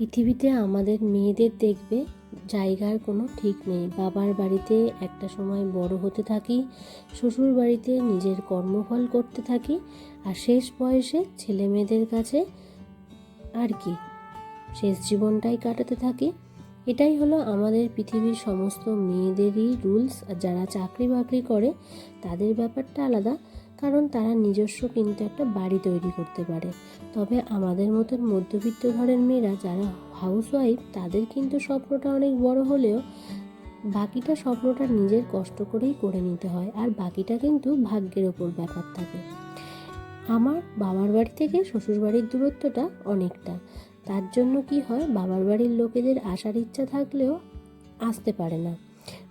পৃথিবীতে আমাদের মেয়েদের দেখবে জায়গার কোনো ঠিক নেই। বাবার বাড়িতে একটা সময় বড় হতে থাকি, শ্বশুর বাড়িতে নিজের কর্মফল করতে থাকি, আর শেষ বয়সে ছেলে মেয়েদের কাছে আর কি। শেষ জীবনটাই কাটাতে থাকি। এটাই হলো আমাদের পৃথিবীর সমস্ত মেয়েদেরই রুলস আর যারা চাকরি বাকরি করে, তাদের ব্যাপারটা আলাদা। কারণ তারা নিজস্ব কিন্তু একটা বাড়ি তৈরি করতে পারে। তবে আমাদের মতন মধ্যবিত্ত ঘরের মেয়েরা যারা হাউসওয়াইফ তাদের কিন্তু স্বপ্নটা অনেক বড় হলেও বাকিটা স্বপ্নটা নিজের কষ্ট করেই করে নিতে হয় আর বাকিটা কিন্তু ভাগ্যের ওপর ব্যাপার থাকে। আমার বাবার বাড়ি থেকে শ্বশুর বাড়ির দূরত্বটা অনেকটা। তার জন্য কি হয়, বাবার বাড়ির লোকেদের আসার ইচ্ছা থাকলেও আসতে পারে না।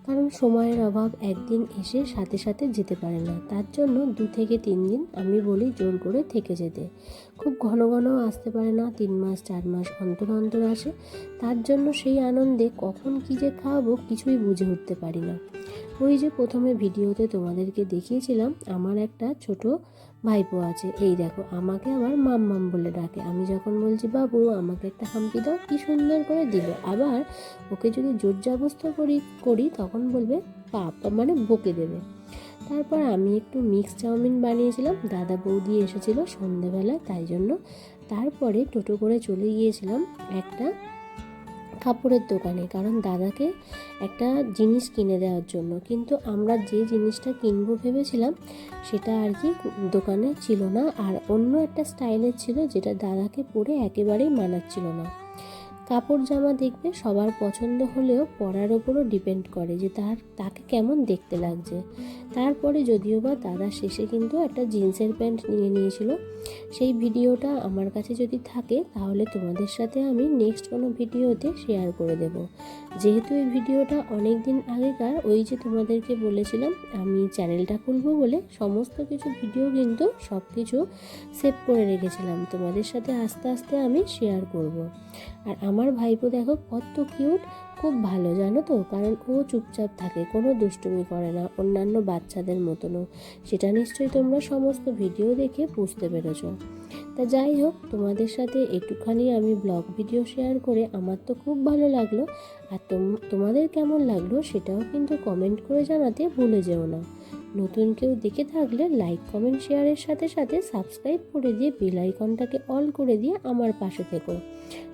কারণ সময়ের অভাব একদিন এসে সাথে সাথে যেতে পারে না। তার জন্য দু থেকে তিন দিন আমি বলি জোর করে থেকে যেতে। খুব ঘন ঘন আসতে পারে না, তিন মাস, চার মাস অন্তর অন্তর আসে। তার জন্য সেই আনন্দে কখন কী যে খাওয়াবো কিছুই বুঝে উঠতে পারি না। ওই যে প্রথমে ভিডিওতে তোমাদেরকে দেখিয়েছিলাম, আমার একটা ছোট ভাইপো আছে, এই দেখো, আমাকে আবার মাম মাম বলে ডাকে। আমি যখন বলছি, বাবু, আমাকে একটা হাম্পি দাও, কি সুন্দর করে দিল আবার ওকে যদি জোর জবস্ত করি করি, তখন বলবে, পাপ মানে বকে দেবে। তারপর আমি একটু মিক্স চাউমিন বানিয়েছিলাম, দাদা বৌদি এসেছিল সন্ধেবেলায় তাই জন্য তারপরে টোটো করে চলে গিয়েছিলাম একটা কাপড়ের দোকানে, কারণ দাদাকে একটা জিনিস কিনে দেওয়ার জন্য। কিন্তু আমরা যে জিনিসটা কিনবো ভেবেছিলাম, সেটা আর কি দোকানে ছিল না। আর অন্য একটা স্টাইলের ছিল, যেটা দাদাকে পরে একেবারেই মানাচ্ছিল না। কাপড় জামা দেখবে সবার পছন্দ হলেও পরার ওপরও ডিপেন্ড করে যে তার, তাকে কেমন দেখতে লাগছে। তারপরে যদিও বা দাদা শেষে কিন্তু একটা জিন্সের প্যান্ট নিয়ে নিয়েছিল। সেই ভিডিওটা আমার কাছে যদি থাকে তাহলে তোমাদের সাথে আমি নেক্সট কোনো ভিডিওতে শেয়ার করে দেব। যেহেতু এই ভিডিওটা অনেক দিন আগেকার, ওই যে তোমাদেরকে বলেছিলাম, আমি চ্যানেলটা খুলবো বলে সমস্ত কিছু ভিডিও কিন্তু সব কিছু সেভ করে রেখেছিলাম। তোমাদের সাথে আস্তে আস্তে আমি শেয়ার করব। আর আমার ভাইপো দেখো কত কিউট খুব ভালো, জানো তো? কারণ ও চুপচাপ থাকে, কোনো দুষ্টুমি করে না, অন্যান্য বাচ্চাদের মতনও। সেটা নিশ্চয়ই তোমরা সমস্ত ভিডিও দেখে বুঝতে পেরেছ। তা যাই হোক, তোমাদের সাথে একটুখানি আমি ব্লগ ভিডিও শেয়ার করে আমার তো খুব ভালো লাগল। আর তোম- তোমাদের কেমন লাগল সেটাও কিন্তু কমেন্ট করে জানাতে ভুলে যেও না। নতুন কেউ দেখে থাকলে লাইক কমেন্ট শেয়ারের সাথে সাথে সাবস্ক্রাইব করে দিয়ে বেল আইকনটাকে অল করে দিয়ে আমার পাশে থেকো।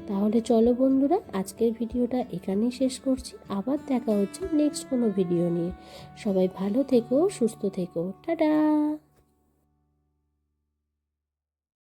তাহলে চলো বন্ধুরা, আজকের ভিডিওটা এখানেই শেষ করছি। আবার দেখা হচ্ছে নেক্সট কোনো ভিডিও নিয়ে। সবাই ভালো থেকো, সুস্থ থেকো। টাটা!